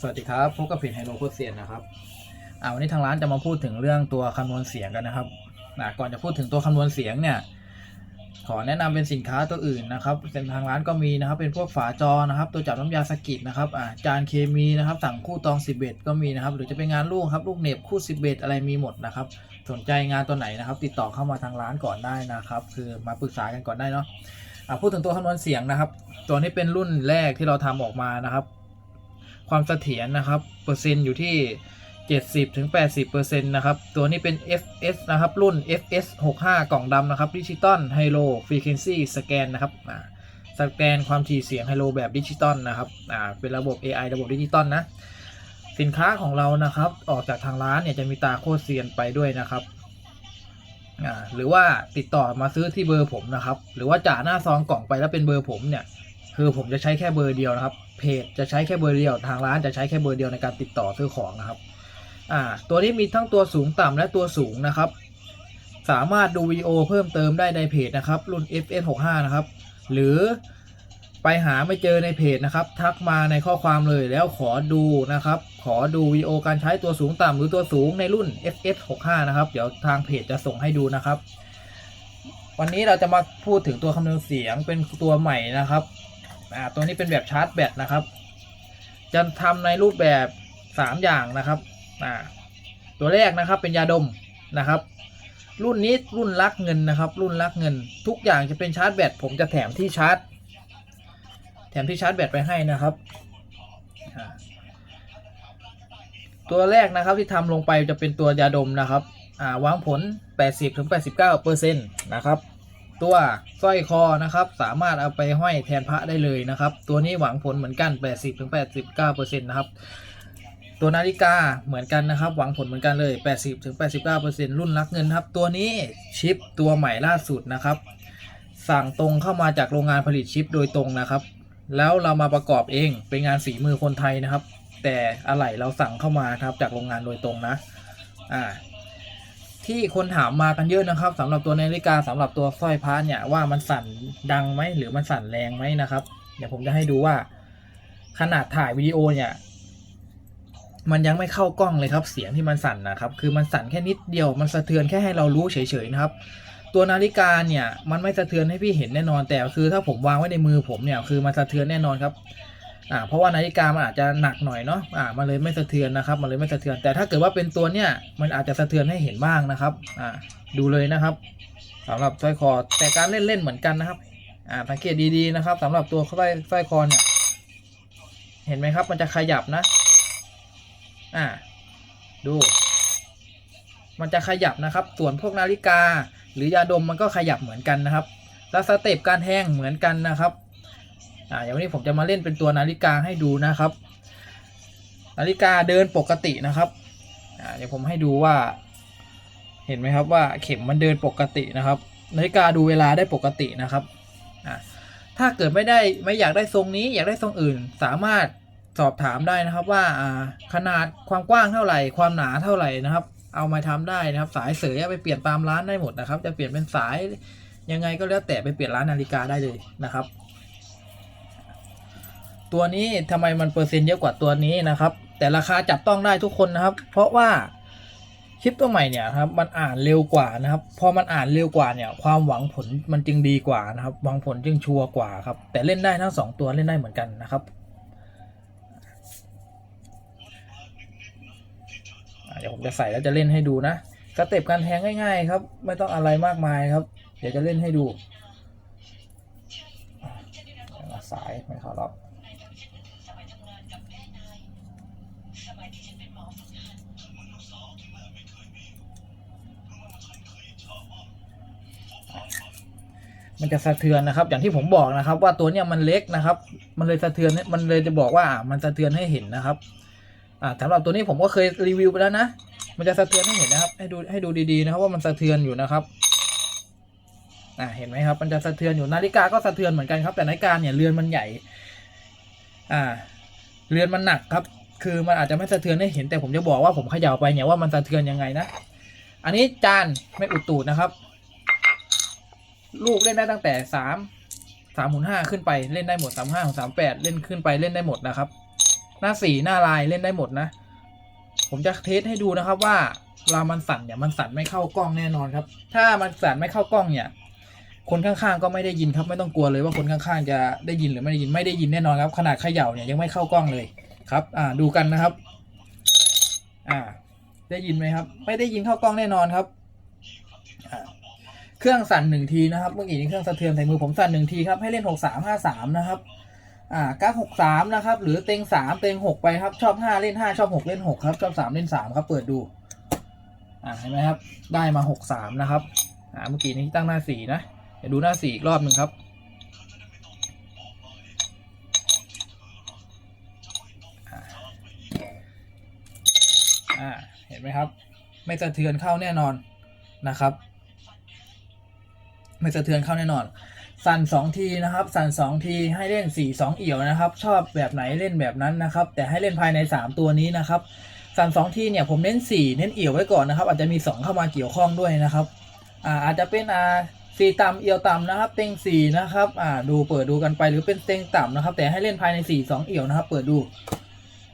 สวัสดีครับพบกับเพจไฮโลโคตรเซียนนะครับอ่าวันนี้ทางร้านจะมาพูดถึงเรื่องตัวคำนวณเสียงกันนะครับอ่าก่อนจะพูดถึงตัวคำนวณเสียงเนี่ยขอแนะนำเป็นสินค้าตัวอื่นนะครับเป็นทางร้านก็มีนะครับ เป็นพวกฝาจอนะครับ ตัวจับน้ำยาสกิดนะครับอ่าจานเคมีนะครับ สั่งคู่ตองสิบเอ็ดก็มีนะครับ หรือจะเป็นงานลูกครับลูกเหน็บคู่สิบเอ็ดอะไรมีหมดนะครับ สนใจงานตัวไหนนะครับ ติดต่อเข้ามาทางร้านก่อนได้นะครับ คือมาปรึกษากันก่อนได้เนาะอ่าพูดถึงตัวคำนวณเสียงนะครับ ตัวนี้เป็นรุ่นแรกที่เราทำออกมานะครับ ความเสถียรนะครับ เปอร์เซ็นต์อยู่ที่ 70ถึง80เปอร์เซนต์นะครับ ตัวนี้เป็น FS นะครับ รุ่น FS 65 กล่องดำนะครับ ดิจิตอลไฮโลฟรีเควนซีสแกนนะครับสแกนความถี่เสียงไฮโลแบบดิจิตอลนะครับเป็นระบบ AI ระบบดิจิตอลนะ สินค้าของเรานะครับ ออกจากทางร้านเนี่ยจะมีตาโคตรเซียนไปด้วยนะครับหรือว่าติดต่อมาซื้อที่เบอร์ผมนะครับ หรือว่าจ่าหน้าซองกล่องไปแล้วเป็นเบอร์ผมเนี่ย คือผมจะใช้แค่เบอร์เดียวนะครับ เพจจะใช้แค่เบอร์เดียว ทางร้านจะใช้แค่เบอร์เดียวในการติดต่อซื้อของนะครับ อ่า ตัวนี้มีทั้งตัวสูงต่ำและตัวสูงนะครับ สามารถดูวีโอเพิ่มเติมได้ในเพจนะครับ รุ่น FS65 นะครับ หรือไปหาไม่เจอในเพจนะครับ ทักมาในข้อความเลยแล้วขอดูนะครับ ขอดูวีโอการใช้ตัวสูงต่ำหรือตัวสูงในรุ่น FS65 นะครับ เดี๋ยวทางเพจจะส่งให้ดูนะครับ วันนี้เราจะมาพูดถึงตัวคำนวณเสียงเป็นตัวใหม่นะครับ อ่าตัวนี้เป็นแบบชาร์จแบตนะครับ จะทำในรูปแบบ 3 อย่างนะครับอ่าตัวแรกนะครับเป็นยาดมนะครับ รุ่นนี้รุ่นรักเงินนะครับ รุ่นรักเงิน ทุกอย่างจะเป็นชาร์จแบตผมจะแถมที่ชาร์จ แถมที่ชาร์จแบตไปให้นะครับตัวแรกนะครับที่ทำลงไปจะเป็นตัวยาดมนะครับอ่าวางผล 80-89%เปอร์เซ็นต์นะครับ ตัวสร้อยคอนะครับ สามารถเอาไปห้อยแทนพระได้เลยนะครับ ตัวนี้หวังผลเหมือนกัน 80-89%นะครับตัวนาฬิกาเหมือนกันนะครับ หวังผลเหมือนกันเลย 80-89%รุ่นรักเงินครับ ตัวนี้ชิปตัวใหม่ล่าสุดนะครับ สั่งตรงเข้ามาจากโรงงานผลิตชิปโดยตรงนะครับ แล้วเรามาประกอบเองเป็นงานฝีมือคนไทยนะครับ แต่อะไหล่เราสั่งเข้ามาครับจากโรงงานโดยตรงนะ อ่า ที่คนถามมากันเยอะนะครับสำหรับตัวนาฬิกาสำหรับตัวสร้อยพระเนี่ยว่ามันสั่นดังไหมหรือมันสั่นแรงไหมนะครับ เดี๋ยวผมจะให้ดูว่า ขนาดถ่ายวิดีโอเนี่ย มันยังไม่เข้ากล้องเลยครับ เสียงที่มันสั่นนะครับ คือมันสั่นแค่นิดเดียวมันสะเทือนแค่ให้เรารู้เฉยๆนะครับ ตัวนาฬิกาเนี่ย มันไม่สะเทือนให้พี่เห็นแน่นอนแต่คือ ถ้าผมวางไว้ในมือผมเนี่ยคือมันสะเทือนแน่นอนครับ อ่าเพราะว่านาฬิกามันอาจจะหนักหน่อยเนาะอ่ามันเลยไม่สะเทือนนะครับ มันเลยไม่สะเทือน แต่ถ้าเกิดว่าเป็นตัวเนี่ยมันอาจจะสะเทือนให้เห็นบ้างนะครับอ่าดูเลยนะครับสำหรับสร้อยคอแต่การเล่นเล่นเหมือนกันนะครับอ่าสังเกตดีๆนะครับสำหรับตัวสร้อยสร้อยคอเนี่ยเห็นไหมครับ มันจะขยับนะอ่าดู มันจะขยับนะครับ ส่วนพวกนาฬิกา หรือยาดมมันก็ขยับเหมือนกันนะครับ แล้วสเต็ปการแทงเหมือนกันนะครับ อ่าอย่างวันนี้ผมจะมาเล่นเป็นตัวนาฬิกาให้ดูนะครับ นาฬิกาเดินปกตินะครับอ่าเดี๋ยวผมให้ดูว่า เห็นไหมครับว่าเข็มมันเดินปกตินะครับ นาฬิกาดูเวลาได้ปกตินะครับอ่าถ้าเกิดไม่ได้ไม่อยากได้ทรงนี้อยากได้ทรงอื่น สามารถสอบถามได้นะครับว่าอ่าขนาดความกว้างเท่าไหร่ ความหนาเท่าไหร่นะครับ เอามาทำได้นะครับ สายเสยเอไปเปลี่ยนตามร้านได้หมดนะครับ จะเปลี่ยนเป็นสายยังไงก็แล้วแต่ไปเปลี่ยนร้านนาฬิกาได้เลยนะครับ ตัวนี้ทำไมมันเปอร์เซ็นต์เยอะกว่าตัวนี้นะครับ แต่ราคาจับต้องได้ทุกคนนะครับ เพราะว่าชิปตัวใหม่เนี่ยครับมันอ่านเร็วกว่านะครับ พอมันอ่านเร็วกว่าเนี่ย ความหวังผลมันจึงดีกว่านะครับหวังผลจึงชัวร์กว่าครับ แต่เล่นได้ทั้งสองตัวเล่นได้เหมือนกันนะครับเดี๋ยวผมจะใส่แล้วจะเล่นให้ดูนะสเต็ปการแทงง่ายๆครับ ไม่ต้องอะไรมากมายครับ เดี๋ยวจะเล่นให้ดูสายไม่เข้าล็อก มันจะสะเทือนนะครับ อย่างที่ผมบอกนะครับ ว่าตัวเนี้ยมันเล็กนะครับ มันเลยสะเทือนมันเลยจะบอกว่ามันสะเทือนให้เห็นนะครับอ่าสำหรับตัวนี้ผมก็เคยรีวิวไปแล้วนะมันจะสะเทือนให้เห็นนะครับ ให้ดูให้ดูดีๆนะครับ ว่ามันสะเทือนอยู่นะครับอ่าเห็นไหมครับ มันจะสะเทือนอยู่นาฬิกาก็สะเทือนเหมือนกันครับ แต่นาฬิกาเนี่ยเรือนมันใหญ่ อ่า เรือนมันหนักครับ คือมันอาจจะไม่สะเทือนให้เห็นแต่ผมจะบอกว่าผมเขย่าไปเนี่ยว่ามันสะเทือนยังไงนะ อันนี้จานไม่อุดตูดนะครับ ลูกเล่นได้ตั้งแต่สามสามหมุนห้าขึ้นไปเล่นได้หมดสามห้าสามแปดเล่นขึ้นไปเล่นได้หมดนะครับ หน้าสี่หน้าลายเล่นได้หมดนะ ผมจะเทสให้ดูนะครับว่าเวลามันสั่นเนี่ยมันสั่นไม่เข้ากล้องแน่นอนครับ ถ้ามันสั่นไม่เข้ากล้องเนี่ย คนข้างๆก็ไม่ได้ยินครับ ไม่ต้องกลัวเลยว่าคนข้างๆจะได้ยินหรือไม่ได้ยินไม่ได้ยินแน่นอนครับ ขนาดเขย่าเนี่ยยังไม่เข้ากล้องเลย ครับ อ่า ดูกันนะครับ อ่า ได้ยินไหมครับ ไม่ได้ยินเข้ากล้องแน่นอนครับเครื่องสั่นหนึ่งทีนะครับ เมื่อกี้นี้เครื่องสะเทือนใส่มือผมสั่นหนึ่งทีครับ ให้เล่นหกสามห้าสามนะครับ อ่าก้าหกสามนะครับ หรือเต็งสามเต็งหกไปครับ ชอบห้าเล่นห้าชอบหกเล่นหกครับ ชอบสามเล่นสามครับ เปิดดู อ่า เห็นไหมครับ ได้มาหกสามนะครับ อ่า เมื่อกี้นี้ตั้งหน้าสี่นะ เดี๋ยวดูหน้าสี่อีกรอบหนึ่งครับ อ่าเห็นไหมครับ ไม่สะเทือนเข้าแน่นอนนะครับ ไม่สะเทือนเข้าแน่นอน สั่นสองทีนะครับ สั่นสองทีให้เล่นสี่สองเอี่ยวนะครับ ชอบแบบไหนเล่นแบบนั้นนะครับ แต่ให้เล่นภายในสามตัวนี้นะครับ สั่นสองทีเนี่ยผมเน้นสี่เน้นเอี่ยวไว้ก่อนนะครับ อาจจะมีสองเข้ามาเกี่ยวข้องด้วยนะครับอ่าอาจจะเป็นอ่าสี่ต่ำเอี่ยวต่ำนะครับ เต็งสี่นะครับ อ่า ดูเปิดดูกันไปหรือเป็นเต็งต่ำนะครับ แต่ให้เล่นภายในสี่สองเอี่ยวนะครับ เปิดดู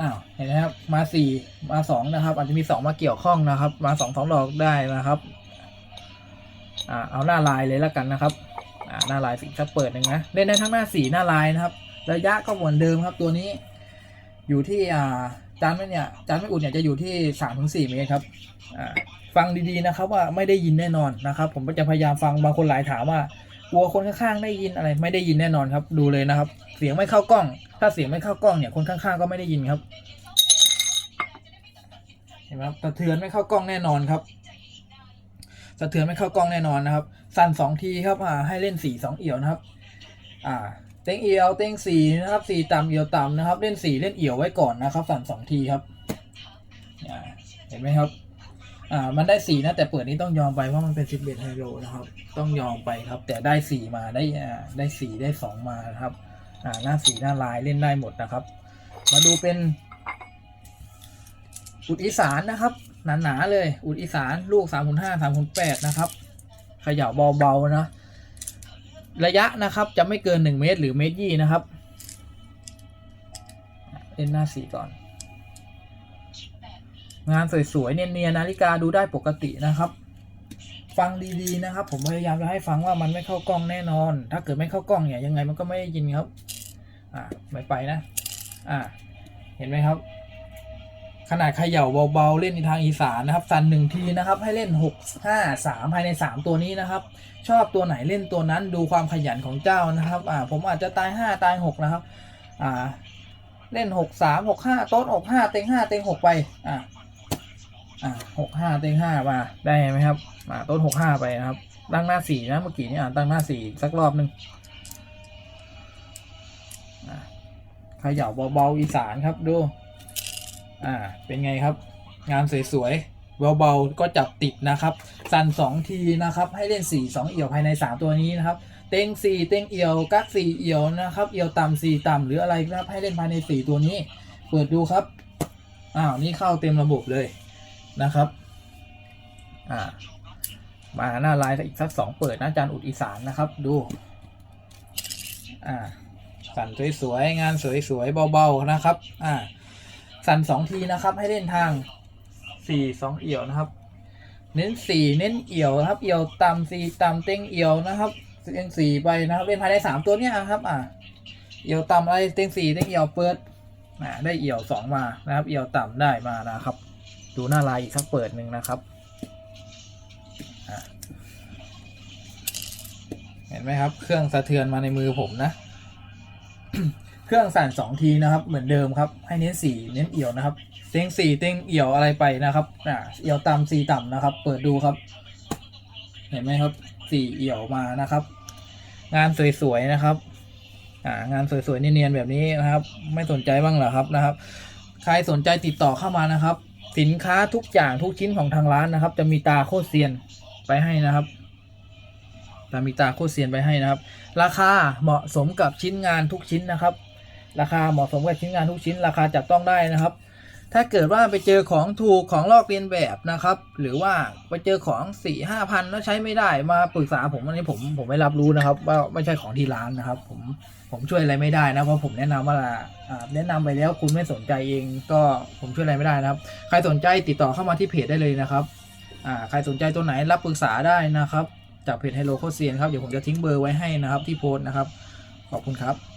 อ้าวเห็นไหมครับมาสี่มาสองนะครับ อาจจะมีสองมาเกี่ยวข้องนะครับ มาสองสองดอกได้นะครับ อ่าเอาหน้าลายเลยแล้วกันนะครับ อ่าหน้าลายสีจะเปิดหนึ่งนะเล่นได้ทั้งหน้าสี่หน้าลายนะครับ ระยะก็เหมือนเดิมครับ ตัวนี้ อยู่ที่อ่าจานไม่เนี่ยจานไม่อุ่นเนี่ยจะอยู่ที่สามถึงสี่เมตรครับ อ่าฟังดีๆนะครับว่าไม่ได้ยินแน่นอนนะครับ ผมก็จะพยายามฟังบางคนหลายถามว่า กลัวคนข้างๆได้ยินอะไร ไม่ได้ยินแน่นอนครับ ดูเลยนะครับ เสียงไม่เข้ากล้อง ถ้าเสียงไม่เข้ากล้องเนี่ยคนข้างๆก็ไม่ได้ยินครับเห็นไหมครับสะเทือนไม่เข้ากล้องแน่นอนครับสะเทือนไม่เข้ากล้องแน่นอนนะครับ สั่นสองทีครับอ่าให้เล่นสี่สองเอี่ยวนะครับ อ่าเต็งเอียวเต็งสี่นะครับสี่ต่ำเอียวต่ำนะครับ เล่นสี่เล่นเอี่ยวไว้ก่อนนะครับ สั่นสองทีครับเห็นไหมครับ อ่ามันได้สี่นะแต่เปิดนี้ต้องยอมไปว่าะมันเป็นสิบเอ็ดไฮโลนะครับ ต้องยอมไปครับ แต่ได้สี่มาได้อ่าได้สี่ได้สองมานะครับอ่าหน้าสีหน้าลายเล่นได้หมดนะครับ มาดูเป็น อุดอีสานนะครับ หนาๆเลย อุดอีสานลูกสามคูณห้าสามคูณแปดนะครับเขย่าเบาๆนะระยะนะครับจะไม่เกินหนึ่งเมตรหรือเมตรยี่นะครับ เล่นหน้าสีก่อน งานสวยๆเนียนๆนาฬิกาดูได้ปกตินะครับ ฟังดีๆนะครับ ผมพยายามจะให้ฟังว่ามันไม่เข้ากล้องแน่นอน ถ้าเกิดไม่เข้ากล้องเนี่ยยังไงมันก็ไม่ได้ยินครับ อ่าไม่ไปนะ อ่า เห็นไหมครับ ขนาดเขย่าเบาๆเล่นในทางอีสานนะครับสั่นหนึ่งทีนะครับ ให้เล่นหกห้าสามภายในสามตัวนี้นะครับ ชอบตัวไหนเล่นตัวนั้นดูความขยันของเจ้านะครับ อ่า ผมอาจจะตายห้าตายหกนะครับ อ่า เล่นหกสามหกห้าโต๊ะหกห้าเต็งห้าเต็งหกไป อ่า อ่าหกห้าเต็งห้ามาได้ไหมครับอ่าต๊ะหกห้าไปนะครับ ตั้งหน้าสี่นะเมื่อกี้นี้อ่าตั้งหน้าสี่สักรอบหนึ่งอ่าเขย่าเบาๆอีสานครับดู อ่า เป็นไงครับ งานสวยๆเบาๆก็จับติดนะครับ สั่นสองทีนะครับ ให้เล่นสี่สองเอี่ยวภายในสามตัวนี้นะครับเต็งสี่เต็งเอี่ยวกักสี่เอี่ยวนะครับ เอี่ยวต่ำสี่ต่ำหรืออะไรนะครับให้เล่นภายในสี่ตัวนี้ เปิดดูครับอ้าวนี่เข้าเต็มระบบเลย นะครับอ่ามาหน้าลายอีกสักสองเปิดนะอาจารย์อุดอีสานนะครับ ดูอ่าสั่นสวยๆงานสวยๆเบาๆนะครับอ่าสั่นสองทีนะครับให้เล่นทางสี่สองเอี่ยวนะครับ เน้นสี่เน้นเอี่ยวนะครับ เอี่ยวต่ำสี่ต่ำเต็งเอี่ยวนะครับเต็งสี่ไปนะครับเล่นภายในสามตัวเนี้ยครับอ่าเอี่ยวต่ำอะไรเต็งสี่เต็งเอี่ยวเปิดอ่าได้เอี่ยวสองมานะครับ เอี่ยวต่ำได้มานะครับ ดูหน้าลายอีกสักเปิดหนึ่งนะครับ เห็นไหมครับ เครื่องสะเทือนมาในมือผมนะ เครื่องสั่นสองทีนะครับ เหมือนเดิมครับ ให้เน้นสี่เน้นเอี่ยวนะครับ เต็งสี่เต็งเอี่ยวอะไรไปนะครับอ่าเอี่ยวต่ำสี่ต่ำนะครับ เปิดดูครับ เห็นไหมครับสี่เอี่ยวมานะครับ งานสวยๆนะครับอ่างานสวยๆเนียนๆแบบนี้นะครับ ไม่สนใจบ้างเหรอครับนะครับ ใครสนใจติดต่อเข้ามานะครับ สินค้าทุกอย่างทุกชิ้นของทางร้านนะครับ จะมีตาโคตรเซียนไปให้นะครับจะมีตาโคตรเซียนไปให้นะครับ ราคาเหมาะสมกับชิ้นงานทุกชิ้นนะครับ ราคาเหมาะสมกับชิ้นงานทุกชิ้น ราคาจับต้องได้นะครับ ถ้าเกิดว่าไปเจอของถูกของลอกเลียนแบบนะครับ หรือว่าไปเจอของสี่ห้าพันแล้วใช้ไม่ได้มาปรึกษาผมอันนี้ผมผมไม่รับรู้นะครับ ว่าไม่ใช่ของที่ร้านนะครับ ผมผมช่วยอะไรไม่ได้นะเพราะผมแนะนำว่าอ่าแนะนำไปแล้วคุณไม่สนใจเองก็ผมช่วยอะไรไม่ได้นะครับ ใครสนใจติดต่อเข้ามาที่เพจได้เลยนะครับใครสนใจตัวไหนรับปรึกษาได้นะครับ จากเพจไฮโลโคเซียนครับเดี๋ยวผมจะทิ้งเบอร์ไว้ให้นะครับที่โพสต์นะครับขอบคุณครับ